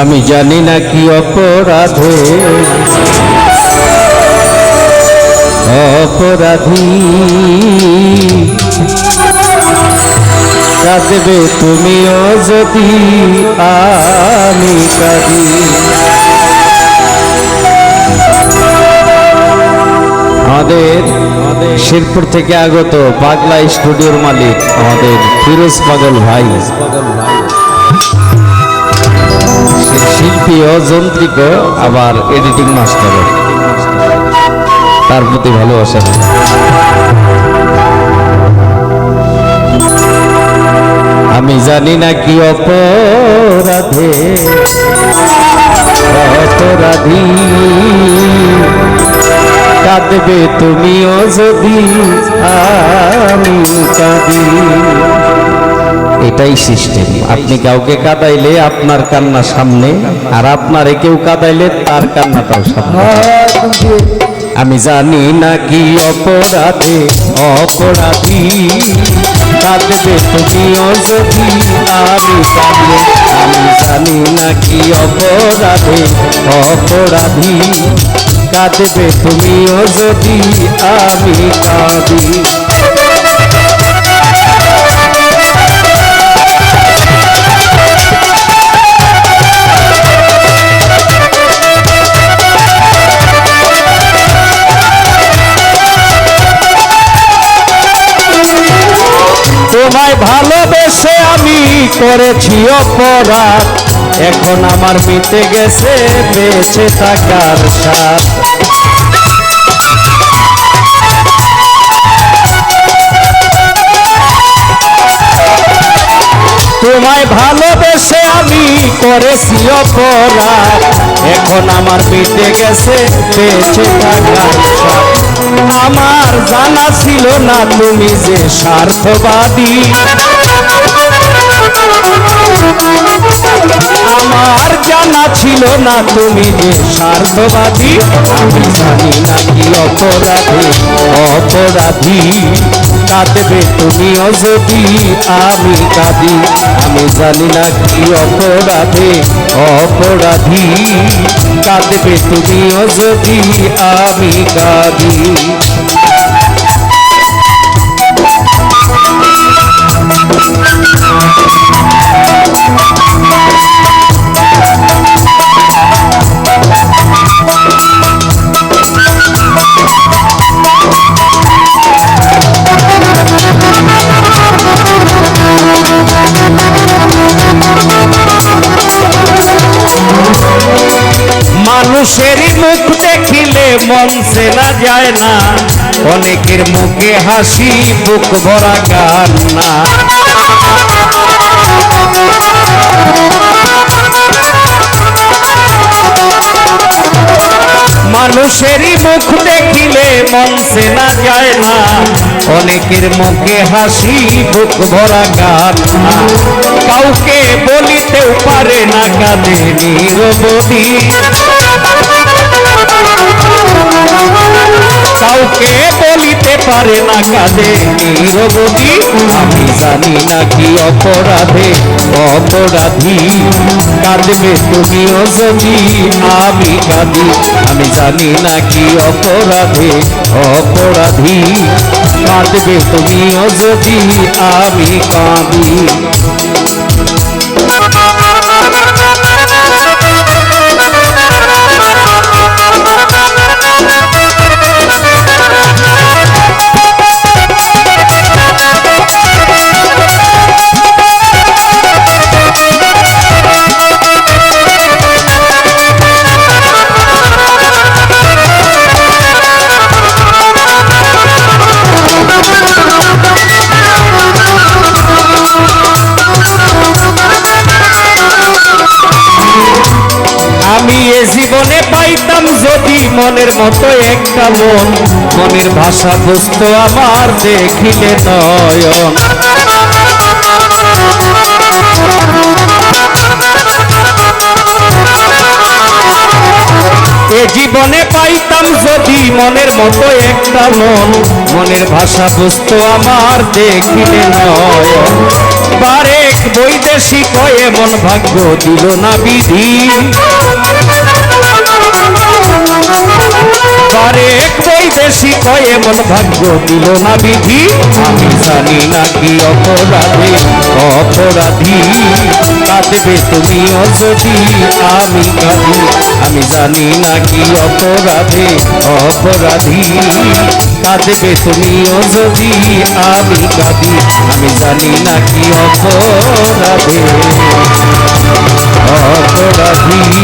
আমি জানি না কি অপরাধে। অপরাধী। কাঁদবে তুমিও যদি আমি কাঁদি। আমাদের শিরপুর থেকে আগত পাগলা স্টুডিওর মালিক আমাদের ফিরোজ পাগল ভাই। সে যন্ত্রিক আবার এডিটিং মাস্টার তার প্রতি ভালোবাসা। আমি জানি না কি অপরাধে, অপরাধী। কাঁদবে তুমিও যদি, আমি কাঁদি। এটাই সিস্টেম। আপনি কাউকে কাঁদাইলে আপনার কান্না সামনে, আর আপনারে কেউ কাঁদাইলে তার কান্নাটাও সামনে। আমি জানি না কি অপরাধে, অপরাধী। কাঁদবে তুমিও যদি আমি কাঁদলে আমি জানি না কি অপরাধে, অপরাধী। কাঁদবে তুমিও যদি আমি কাঁদি। করেছি অপরাধ। এখন আমার মিটে গেছে, বেঁচে থাকার সাথ তোমায় ভালোবেসে আমি করেছি অপরাধ। এখন আমার মিটে গেছে, বেঁচে থাকার আমার জানা ছিল না তুমি যে স্বার্থবাদী। আমার জানা ছিল না তুমি যে স্বার্থবাদী। আমি জানি না কি অপরাধী অপরাধী। কাঁদবে তুমিও যদি আমি কাঁদি। আমি জানি না কি অপরাধে, অপরাধী। কাঁদবে তুমিও যদি আমি কাঁদি। মানুষেরই মুখ দেখিলে মন চেনা যায় না। অনেকের মুখে হাসি বুক ভরা না। মানুষেরই মুখ দেখিলে মন চেনা যায় না। অনেকের মুখে হাসি, বুক ভরা গান। না কাউকে বলিতেও পারে না কাঁদে নিরবধি। কাউকে বলিতে পারে না কাঁদে, নিরবধি। আমি জানি না কি অপরাধে, অপরাধী। কাঁদবে তুমিও যদি আমি কাঁদি। আমি জানি না কি অপরাধে, অপরাধী। কাঁদবে তুমিও যদি আমি কাঁদি। মনের মতো একটা মন। মনের ভাষা বুঝতো আমার দেখিলে নয়ন। এ জীবনে পাইতাম যদি মনের মতো একটা মন। মনের ভাষা বুঝতো আমার দেখিলে নয় বারেক বৈদেশিক হয়ে মন ভাগ্য দিল না বিধি। বারেক বৈদেশিক হয়ে মন ভাগ্য দিল না বিধি। আমি জানি না কি অপরাধে, অপরাধী। কাঁদবে তুমিও যদি আমি কাঁদি, আমি জানি না কি অপরাধে, অপরাধী। কাঁদবে তুমিও যদি আমি কাঁদি, আমি জানি না কি অপরাধে, অপরাধী।